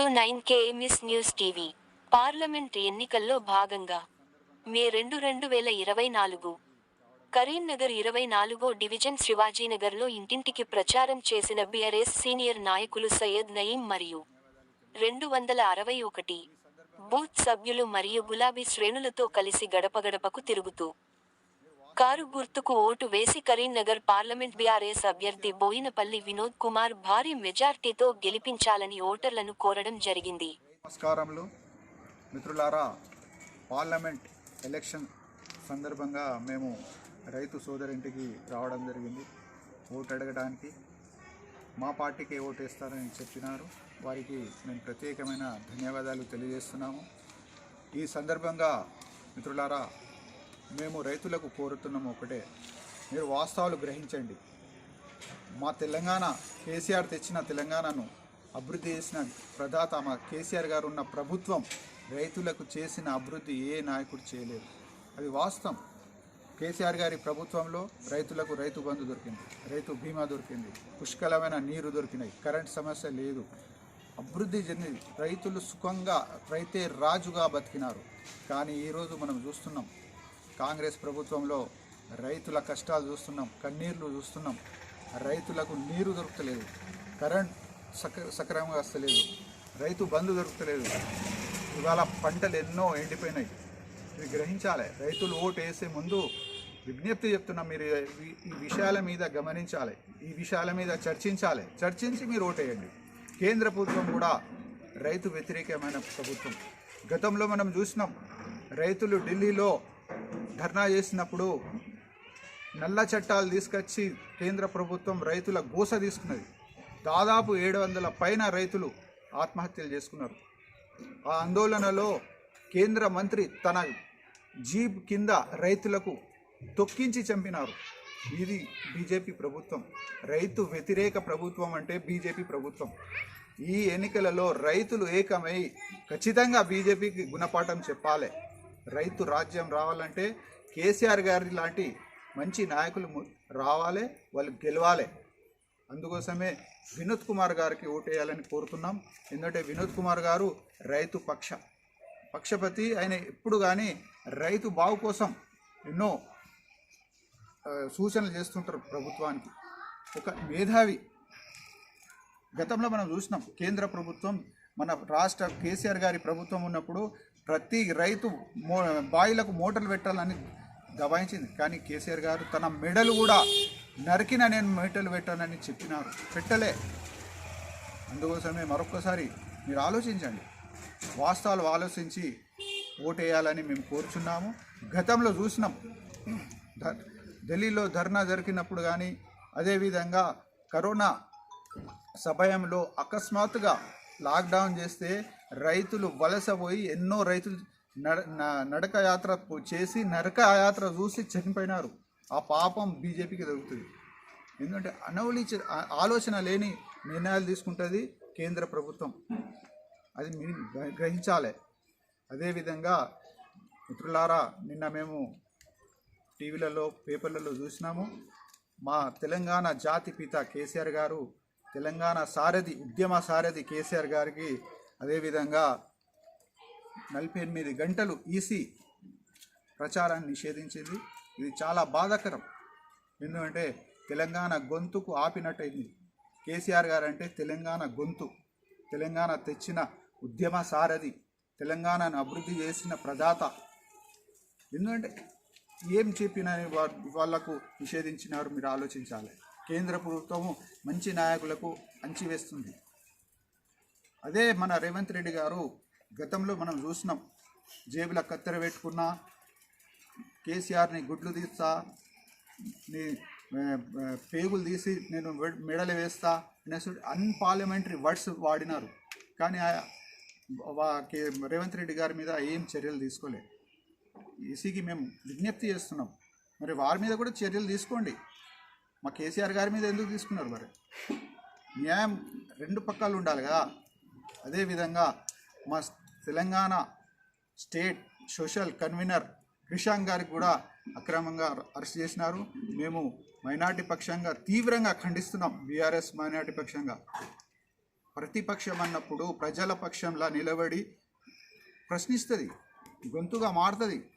KMS news TV parliament ఎన్నికల్లో భాగంగా మే రెండు రెండు వేల ఇరవై నాలుగు కరీంనగర్ ఇరవై నాలుగో డివిజన్ శివాజీనగర్లో ఇంటింటికి ప్రచారం చేసిన బీఆర్ఎస్ సీనియర్ నాయకులు సయ్యద్ నయీం మరియు రెండు వందల అరవై ఒకటి బూత్ సభ్యులు మరియు గులాబీ శ్రేణులతో కలిసి గడపగడపకు తిరుగుతూ కారు గుర్తుకు ఓటు వేసి కరీంనగర్ పార్లమెంట్ బీఆర్ఎస్ అభ్యర్థి బోయినపల్లి వినోద్ కుమార్ భారీ మెజార్టీతో గెలిపించాలని ఓటర్లను కోరడం జరిగింది. నమస్కారములు. మిత్రులారా పార్లమెంట్ ఎలక్షన్ సందర్భంగా మేము రైతు సోదరింటికి రావడం జరిగింది. ఓటు అడగడానికి మా పార్టీకి ఓటు వేస్తారని చెప్పినారు. వారికి మేము ప్రత్యేకమైన ధన్యవాదాలు తెలియజేస్తున్నాము. ఈ సందర్భంగా మిత్రులారా మేము రైతులకు కోరుతున్నాము ఒకటే. మీరు వాస్తవాలు గ్రహించండి. మా తెలంగాణ కేసీఆర్ తెచ్చిన తెలంగాణను అభివృద్ధి చేసిన ప్రదాత మా కేసీఆర్ గారు ఉన్న ప్రభుత్వం రైతులకు చేసిన అభివృద్ధి ఏ నాయకుడు చేయలేదు. అది వాస్తవం. కేసీఆర్ గారి ప్రభుత్వంలో రైతులకు రైతు బంధు దొరికింది. రైతు బీమా దొరికింది. పుష్కలమైన నీరు దొరికినాయి. కరెంట్ సమస్య లేదు. అభివృద్ధి చెంది రైతులు సుఖంగా రైతే రాజుగా బతికినారు. కానీ ఈరోజు మనం చూస్తున్నాం కాంగ్రెస్ ప్రభుత్వంలో రైతుల కష్టాలు చూస్తున్నాం కన్నీర్లు చూస్తున్నాం. రైతులకు నీరు దొరకలేదు కరెంట్ సక సక్రమంగా వస్తలేదు రైతు బంధు దొరకలేదు ఇవాళ పంటలు ఎన్నో ఎండిపోయినాయి. ఇది గ్రహించాలి. రైతులు ఓటు వేసే ముందు విజ్ఞప్తి చెప్తున్నాం మీరు ఈ- ఈ విషయాల మీద గమనించాలి. ఈ విషయాల మీద చర్చించాలి. చర్చించి మీరు ఓటు వేయండి. కేంద్ర ప్రభుత్వం కూడా రైతు వ్యతిరేకమైన ప్రభుత్వం. గతంలో మనం చూసినాం రైతులు ఢిల్లీలో ధర్నా చేసినప్పుడు నల్ల చట్టాలు తీసుకొచ్చి కేంద్ర ప్రభుత్వం రైతుల గోస తీసుకున్నది. దాదాపు ఏడు వందల పైన రైతులు ఆత్మహత్యలు చేసుకున్నారు. ఆ ఆందోళనలో కేంద్ర మంత్రి తన జీప్ కింద రైతులకు తొక్కించి చంపినారు. ఇది బీజేపీ ప్రభుత్వం. రైతు వ్యతిరేక ప్రభుత్వం అంటే బీజేపీ ప్రభుత్వం. ఈ ఎన్నికలలో రైతులు ఏకమై ఖచ్చితంగా బీజేపీకి గుణపాఠం చెప్పాలి. రైతు రాజ్యం రావాలంటే కేసీఆర్ గారి లాంటి మంచి నాయకులు రావాలి వాళ్ళు గెలవాలి. అందుకోసమే వినోద్ కుమార్ గారికి ఓటేయాలని కోరుతున్నాం. ఎందుకంటే వినోద్ కుమార్ గారు రైతు పక్ష. పక్షపతి ఆయన ఎప్పుడు కానీ రైతు బావు కోసం ఎన్నో సూచనలు చేస్తుంటారు ప్రభుత్వానికి. ఒక మేధావి. గతంలో మనం చూసినాం కేంద్ర ప్రభుత్వం మన రాష్ట్ర కేసీఆర్ గారి ప్రభుత్వం ఉన్నప్పుడు ప్రతి రైతు మో బాయిలకు మోటార్లు పెట్టాలని దబాయించింది కానీ కేసీఆర్ గారు తన మెడలు కూడా నరికిన నేను మెడలు పెట్టానని చెప్పినారు. పెట్టలే. అందుకోసమే మరొక్కసారి మీరు ఆలోచించండి. వాస్తవాలు ఆలోచించి ఓటేయాలని మేము కోరుచున్నాము. గతంలో చూసినాం. ఢిల్లీలో ధర్నా జరిగినప్పుడు కానీ అదేవిధంగా కరోనా సమయంలో అకస్మాత్తుగా లాక్డౌన్ చేస్తే రైతులు వలస పోయి ఎన్నో రైతులు నడ నడక యాత్ర చేసి నరక యాత్ర చూసి చనిపోయినారు. ఆ పాపం బీజేపీకి దొరుకుతుంది. ఎందుకంటే అనవలి ఆలోచన లేని నిర్ణయాలు తీసుకుంటుంది కేంద్ర ప్రభుత్వం. అది మీరు గ్రహించాలి. అదేవిధంగా మిత్రులారా నిన్న మేము టీవీలలో పేపర్లలో చూసినాము. మా తెలంగాణ జాతి పిత కేసీఆర్ గారు తెలంగాణ సారథి ఉద్యమ సారథి కేసీఆర్ గారికి అదేవిధంగా నలభై ఎనిమిది గంటలు ఈసీ ప్రచారాన్ని నిషేధించింది. ఇది చాలా బాధాకరం. ఎందుకంటే తెలంగాణ గొంతుకు ఆపినట్టయింది. కేసీఆర్ గారు అంటే తెలంగాణ గొంతు. తెలంగాణ తెచ్చిన ఉద్యమ సారథి తెలంగాణను అభివృద్ధి చేసిన ప్రదాత. ఎందుకంటే ఏం చెప్పిన వా- నిషేధించినారు మీరు ఆలోచించాలి. కేంద్ర ప్రభుత్వము మంచి నాయకులకు అంచివేస్తుంది. అదే మన రేవంత్ రెడ్డి గారు గతంలో మనం చూసినాం. జేబుల కత్తెర పెట్టుకున్నా కేసీఆర్ని గుడ్లు తీస్తా నీ పేగులు తీసి నేను మెడలు వేస్తా అనేసి అన్పార్లమెంటరీ వర్డ్స్ వాడినారు. కానీ ఆ- రేవంత్ రెడ్డి గారి మీద ఏం చర్యలు తీసుకోలేదు ఈసీకి మేము విజ్ఞప్తి చేస్తున్నాం. మరి వారి మీద కూడా చర్యలు తీసుకోండి. మా కేసీఆర్ గారి మీద ఎందుకు తీసుకున్నారు మరి? న్యాయం రెండు పక్కలు ఉండాలి కదా. అదేవిధంగా మా Telangana state social convener Krishank గారికి కూడా అక్రమంగా అరెస్ట్ చేసినారు. మేము మైనార్టీ పక్షంగా తీవ్రంగా ఖండిస్తున్నాం. బీఆర్ఎస్ మైనార్టీ పక్షంగా. ప్రతిపక్షం అన్నప్పుడు ప్రజల పక్షంలా నిలబడి ప్రశ్నిస్తుంది. గొంతుగా మారుతుంది.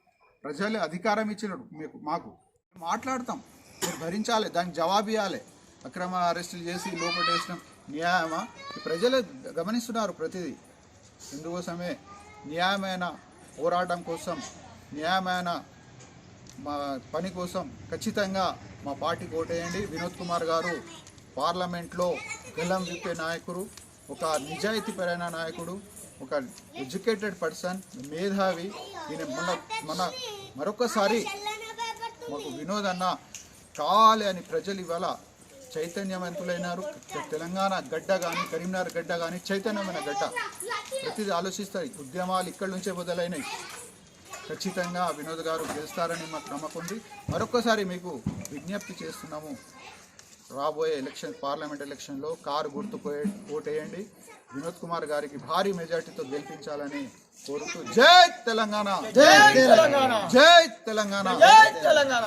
ప్రజలు అధికారం ఇచ్చినట్టు మీకు మాకు. మాట్లాడతాం. భరించాలి దానికి జవాబు ఇవ్వాలి. అక్రమ అరెస్టులు చేసి లోపటేసిన న్యాయమా? ఈ ప్రజలు గమనిస్తున్నారు ప్రతిదీ. ఇందుకోసమే న్యాయమైన పోరాటం కోసం న్యాయమైన మా పని కోసం ఖచ్చితంగా మా పార్టీ కోటేయండి వినోద్ కుమార్ గారు పార్లమెంట్లో గెలం విప్పే నాయకుడు ఒక నిజాయితీపరైన నాయకుడు ఒక ఎడ్యుకేటెడ్ పర్సన్ మేధావి. ఈయన మన మన మరొకసారి మాకు వినోద్ అన్న కావాలి అని ప్రజలు ఇవాళ చైతన్యవంతులైనారు. తెలంగాణ గడ్డ కానీ కరీంనగర్ గడ్డ కానీ చైతన్యమైన గడ్డ. ప్రతిదీ ఆలోచిస్తాయి. ఉద్యమాలు ఇక్కడి నుంచే మొదలైనవి ఖచ్చితంగా వినోద్ గారు గెలుస్తారని మాకు నమ్మకం ఉంది. మరొకసారి మీకు విజ్ఞప్తి చేస్తున్నాము. రాబోయే ఎలక్షన్ పార్లమెంట్ ఎలక్షన్లో కారు గుర్తుపోయే ఓటేయండి. వినోద్ కుమార్ గారికి భారీ మెజార్టీతో గెలిపించాలని కోరుతూ జై తెలంగాణ! జై తెలంగాణ! జై తెలంగాణ! జై తెలంగాణ!